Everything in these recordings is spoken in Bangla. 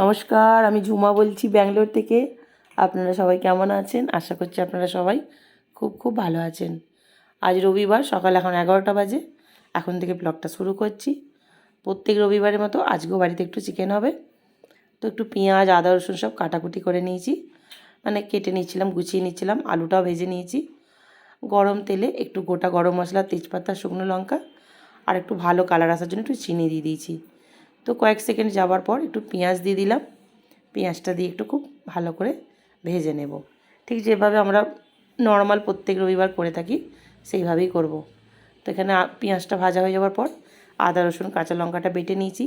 নমস্কার, আমি ঝুমা বলছি ব্যাঙ্গালোর থেকে। আপনারা সবাই কেমন আছেন? আশা করছি আপনারা সবাই খুব খুব ভালো আছেন। আজ রবিবার, সকাল এখন এগারোটা বাজে। এখন থেকে ব্লগটা শুরু করছি। প্রত্যেক রবিবারের মতো আজকেও বাড়িতে একটু চিকেন হবে। তো একটু পেঁয়াজ, আদা, রসুন সব কাটাকুটি করে নিয়েছি। মানে কেটে নিচ্ছিলাম গুছিয়ে নিচ্ছিলাম আলুটাও ভেজে নিয়েছি। গরম তেলে একটু গোটা গরম মশলা, তেজপাতা, শুকনো লঙ্কা আর একটু ভালো কালার আসার জন্য একটু চিনি দিয়ে দিয়েছি। তো কয়েক সেকেন্ড যাওয়ার পর একটু পেঁয়াজ দিয়ে দিলাম। পেঁয়াজটা দিয়ে একটু খুব ভালো করে ভেজে নেব। ঠিক যেভাবে আমরা নর্মাল প্রত্যেক রবিবার করে থাকি, সেইভাবেই করব। তো এখানে পেঁয়াজটা ভাজা হয়ে যাওয়ার পর আদা, রসুন, কাঁচা লঙ্কাটা বেটে নিয়েছি।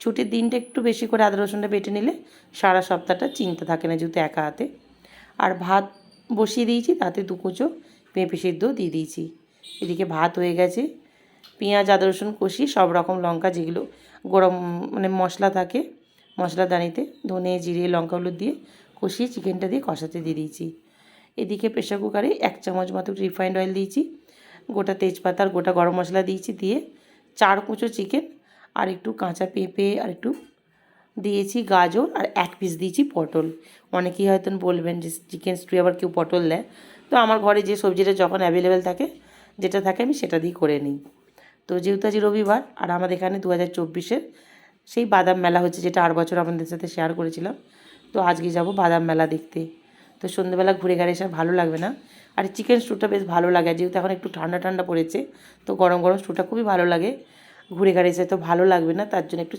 ছুটির দিনটা একটু বেশি করে আদা, রসুনটা বেটে নিলে সারা সপ্তাহটা চিন্তা থাকে না যেহেতু একা হাতে। আর ভাত বসিয়ে দিয়েছি, তাতে দু কুচো পেঁপে সিদ্ধ দিয়ে দিয়েছি। এদিকে ভাত হয়ে গেছে। পেঁয়াজ, আদা, রসুন কষি সব রকম লঙ্কা যেগুলো গরম মানে মশলা থাকে, মশলা দানিতে, ধনে, জিরে, লঙ্কা, হলুদ দিয়ে কষিয়ে চিকেনটা দিয়ে কষাতে দিয়ে দিয়েছি। এদিকে প্রেশার কুকারে এক চামচ মতো রিফাইন্ড অয়েল দিয়েছি, গোটা তেজপাতা আর গোটা গরম মশলা দিয়েছি দিয়ে চার কুচো চিকেন আর একটু কাঁচা পেঁপে আর একটু দিয়েছি গাজর আর এক পিস দিয়েছি পটল। অনেকেই হয়তো বলবেন যে চিকেন স্টু আবার কেউ পটল দেয়। তো আমার ঘরে যে সবজিটা যখন অ্যাভেলেবেল থাকে, যেটা থাকে আমি সেটা দিয়ে করে নিই। তো যেহেতু আজ রবিবার, আর আমাদের এখানে দু হাজার চব্বিশের সেই বাদাম মেলা হচ্ছে, যেটা আর বছর আমাদের সাথে শেয়ার করেছিলাম। তো আজকে যাব বাদাম মেলা দেখতে। তো সন্ধ্যেবেলা ঘুরে ঘাড়ে এসে ভালো লাগবে না। আর চিকেন স্টুটা বেশ ভালো লাগে, যেহেতু এখন একটু ঠান্ডা ঠান্ডা পড়েছে, তো গরম গরম স্টুটা খুবই ভালো লাগে। ঘুরে ঘাড়ে এসে তো ভালো লাগবে না, তার জন্য একটু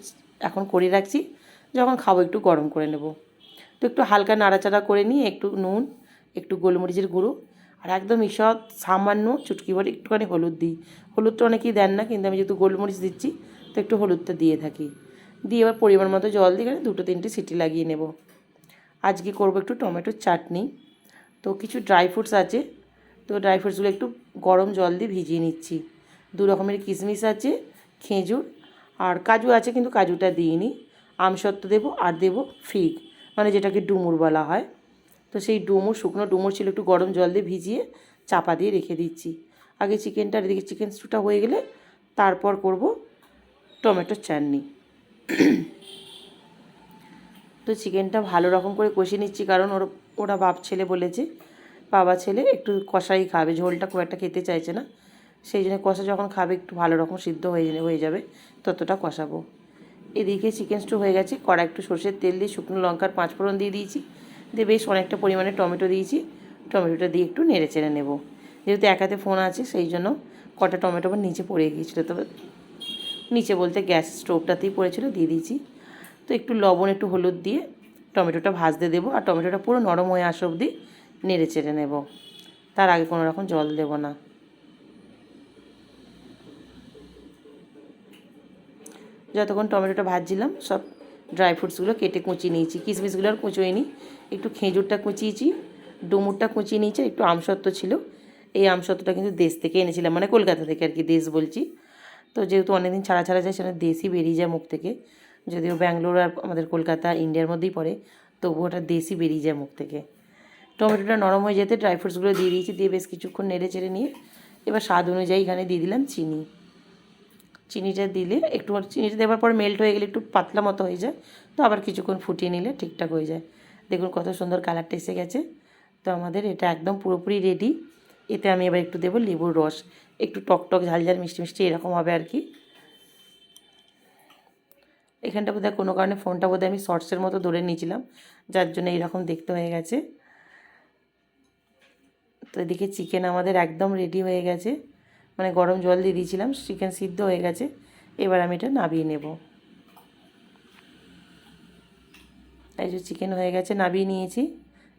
এখন করে রাখছি, যখন খাব একটু গরম করে নেব। তো একটু হালকা নাড়াচাড়া করে নিয়ে একটু নুন, একটু গোলমরিচের গুঁড়ো আর একদম ঈষৎ সামান্য চুটকি ভরে একটুখানি হলুদ দিই। হলুদটা অনেকেই দেন না, কিন্তু আমি যেহেতু গোলমরিচ দিচ্ছি, তো একটু হলুদটা দিয়ে থাকি। দিয়ে এবার পরিমাণ মতো জল দিয়ে দুটো তিনটে সিটি লাগিয়ে নেব। আজকে করব একটু টমেটোর চাটনি। তো কিছু ড্রাই ফ্রুটস আছে, তো ড্রাই ফ্রুটসগুলো একটু গরম জল দিয়ে ভিজিয়ে নিচ্ছি। দু রকমের কিশমিশ আছে, খেজুর আর কাজু আছে, কিন্তু কাজুটা দিইনি। আমসত্ত্ব দেবো আর দেবো ফিগ মানে যেটাকে ডুমুর বলা হয়। তো সেই ডুমুর, শুকনো ডুমুর ছিল একটু গরম জল দিয়ে ভিজিয়ে চাপা দিয়ে রেখে দিচ্ছি। আগে চিকেনটা এদিকে চিকেন স্টুটা হয়ে গেলে তারপর করব টমেটো চাটনি। তো চিকেনটা ভালো রকম করে কষিয়ে নিচ্ছি, কারণ ওর, ওরা বাপ ছেলে বলেছে, বাবা ছেলে একটু কষাই খাবে, ঝোলটা খুব একটা খেতে চাইছে না। সেই জন্য কষা যখন খাবে, একটু ভালো রকম সিদ্ধ হয়ে হয়ে যাবে, ততটা কষাবো। এদিকে চিকেন স্টু হয়ে গেছে কড়া একটু সর্ষের তেল দিয়ে শুকনো লঙ্কার পাঁচ ফোড়ন দিয়ে দিয়েছি। দিয়ে বেশ অনেকটা পরিমাণে টমেটো দিয়েছি। টমেটোটা দিয়ে একটু নেড়ে চেড়ে নেব। যেহেতু একাতে ফোন আছে, সেই জন্য কটা টমেটো আবার নিচে পড়ে গিয়েছিল। তবে নিচে বলতে গ্যাস স্টোভটাতেই পড়েছিল, দিয়ে দিয়েছি। তো একটু লবণ, একটু হলুদ দিয়ে টমেটোটা ভাজতে দেবো আর টমেটোটা পুরো নরম হয়ে আসা অবধি নেড়ে চেড়ে নেব। তার আগে কোনো রকম জল দেবো না। যতক্ষণ টমেটোটা ভাজছিলাম, সব ড্রাই ফ্রুটসগুলো কেটে কুচিয়ে নিয়েছি। কিশমিশগুলো আর কুচোয়নি একটু খেজুরটা কুচিয়েছি, ডুমুরটা কুচিয়ে নিয়েছি একটু আমসত্ত্ব ছিল। এই আমসত্ত্বটা কিন্তু দেশ থেকে এনেছিলাম মানে কলকাতা থেকে আর কি দেশ বলছি। তো যেহেতু অনেকদিন ছাড়া ছাড়া যায় সেটা দেশই বেরিয়ে যায় মুখ থেকে। যদিও ব্যাঙ্গালোর আর আমাদের কলকাতা, ইন্ডিয়ার মধ্যেই পড়ে তবু ওটা দেশই বেরিয়ে যায় মুখ থেকে। টমেটোটা নরম হয়ে যেতে ড্রাই ফ্রুটসগুলো দিয়ে দিয়েছি, দিয়ে বেশ কিছুক্ষণ নেড়ে চেড়ে নিয়ে, এবার স্বাদ অনুযায়ী এখানে দিয়ে দিলাম চিনি। চিনিটা দিলে, একটু চিনিটা দেওয়ার পর মেল্ট হয়ে গেলে একটু পাতলা মতো হয়ে যায়, তো আবার কিছুক্ষণ ফুটিয়ে নিলে ঠিকঠাক হয়ে যায়। দেখুন কত সুন্দর কালারটা এসে গেছে। তো আমাদের এটা একদম পুরোপুরি রেডি এতে আমি এবার একটু দেবো লেবুর রস। একটু টক টক ঝাল ঝাল মিষ্টি মিষ্টি এরকম হবে আর কি। এখানটা বোধহয় কোনো কারণে ফোনটা বোধহয় আমি শর্টসের মতো ধরে নিয়েছিলাম, যার জন্য এইরকম দেখতে হয়ে গেছে। তো এদিকে চিকেন আমাদের একদম রেডি হয়ে গেছে। মানে গরম জল দিয়ে দিয়েছিলাম, চিকেন সিদ্ধ হয়ে গেছে। এবার আমি এটা নাবিয়ে নেব। এই যে চিকেন হয়ে গেছে, নাবিয়ে নিয়েছি।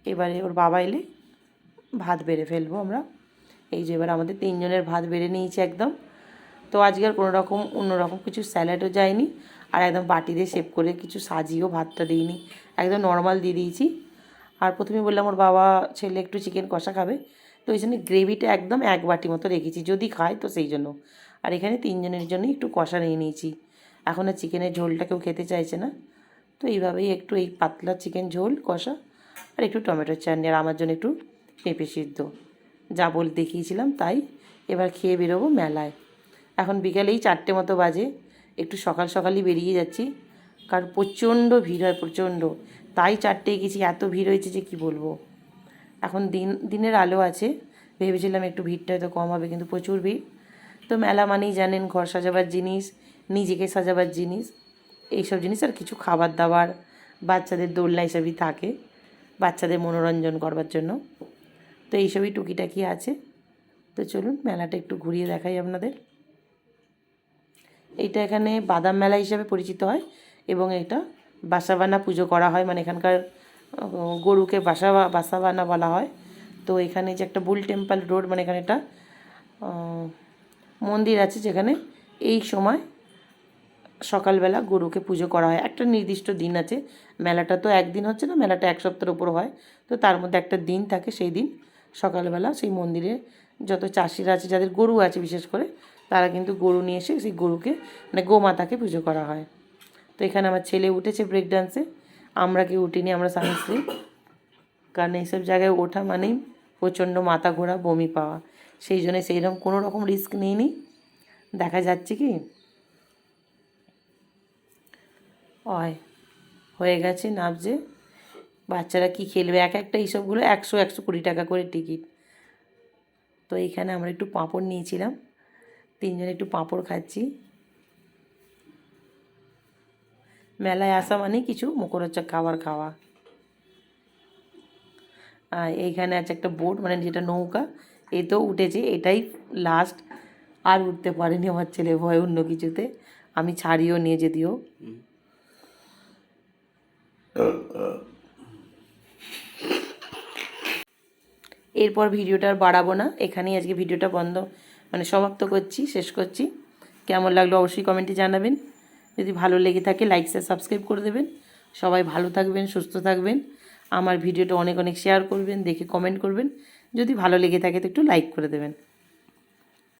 এবারে ওর বাবা এলে ভাত বেড়ে ফেলব আমরা। এই যে এবার আমাদের তিনজনের ভাত বেড়ে নিয়েছি একদম। তো আজকে আর কোনো রকম অন্যরকম কিছু স্যালাডও যায়নি। আর একদম বাটি দিয়ে শেপ করে কিছু সাজিয়েও ভাতটা দিইনি। একদম নর্মাল দিয়ে দিয়েছি। আর প্রথমে বললাম ওর বাবা, ছেলে একটু চিকেন কষা খাবে। তো ওই জন্য গ্রেভিটা একদম এক বাটি মতো রেখেছি, যদি খায় তো সেই জন্য। আর এখানে তিনজনের জন্যই একটু কষা নিয়ে নিয়েছি। এখন আর চিকেনের ঝোলটা কেউ খেতে চাইছে না। তো এইভাবেই একটু এই পাতলা চিকেন ঝোল, কষা আর একটু টমেটোর চাটনি আর আমার জন্য একটু পেঁপে সিদ্ধ। যা বল দেখিয়েছিলাম তাই এবার খেয়ে বেরোবো মেলায়। এখন বিকালেই চারটে মতো বাজে, একটু সকাল সকালই বেরিয়ে যাচ্ছি। কারণ প্রচণ্ড ভিড় হয়, প্রচণ্ড। তাই চারটে গেছি, এত ভিড় হয়েছে যে কি বলব? এখন দিন, দিনের আলো আছে। ভেবেছিলাম একটু ভিড়টা হয়তো কম হবে, কিন্তু প্রচুর ভিড়। তো মেলা মানেই জানেন, ঘর সাজাবার জিনিস, নিজেকে সাজাবার জিনিস। এইসব জিনিস আর কিছু খাবার দাবার, বাচ্চাদের দোলনা এসবই থাকে, বাচ্চাদের মনোরঞ্জন করবার জন্য। তো এইসবই টুকিটাকি আছে। তো চলুন, মেলাটা একটু ঘুরিয়ে দেখাই আপনাদের। এইটা এখানে বাদাম মেলা হিসাবে পরিচিত হয় এবং এটা বাসাবানা পুজো করা হয়। মানে এখানকার গরুকে বাসা বাসাবানা বলা হয়। তো এখানে যে একটা বুল টেম্পল রোড মানে এখানে একটা মন্দির আছে যেখানে এই সময় সকালবেলা গরুকে পুজো করা হয়। একটা নির্দিষ্ট দিন আছে। মেলাটা তো একদিন হচ্ছে না, মেলাটা এক সপ্তাহের উপর হয়। তো তার মধ্যে একটা দিন থাকে সেই দিন সকালবেলা সেই মন্দিরে যত চাষিরা আছে, যাদের গরু আছে বিশেষ করে, তারা কিন্তু গরু নিয়ে এসে সেই গরুকে মানে গোমাতাকে পুজো করা হয়। তো এখানে আমার ছেলে উঠেছে ব্রেক ডান্সে আমরা কি উঠিনি, আমরা স্ত্রী কারণ এইসব জায়গায় ওঠা মানেই প্রচণ্ড মাথা ঘোরা, বমি পাওয়া। সেই জন্য সেই রকম কোনো রকম রিস্ক নিইনি। দেখা যাচ্ছে কি? হয় হয়ে গেছে নাবজে বাচ্চারা কি খেলবে? এক একটা এইসবগুলো একশো একশো কুড়ি টাকা করে টিকিট তো এইখানে আমরা একটু পাঁপড় নিয়েছিলাম। তিনজনে একটু পাঁপড় খাচ্ছি। মেলায় আসা মানে কিছু মুখরোচক খাবার খাওয়া। আর এইখানে আছে একটা বোট মানে যেটা নৌকা, এ তো উঠেছে, এটাই লাস্ট আর উঠতে পারেনি আমার ছেলে, ভয় অন্য কিছুতে। আমি ছাড়িও নিয়ে যদিও। এরপর ভিডিওটা আর বাড়াবো না, এখানেই আজকে ভিডিওটা বন্ধ। মানে সমাপ্ত করছি, শেষ করছি। কেমন লাগল অবশ্যই কমেন্টে জানাবেন। যদি ভালো লেগে থাকে লাইক শেয়ার সাবস্ক্রাইব করে দেবেন। সবাই ভালো থাকবেন, সুস্থ থাকবেন। আমার ভিডিওটা অনেক অনেক শেয়ার করবেন, দেখে কমেন্ট করবেন। যদি ভালো লেগে থাকে তো একটু লাইক করে দেবেন।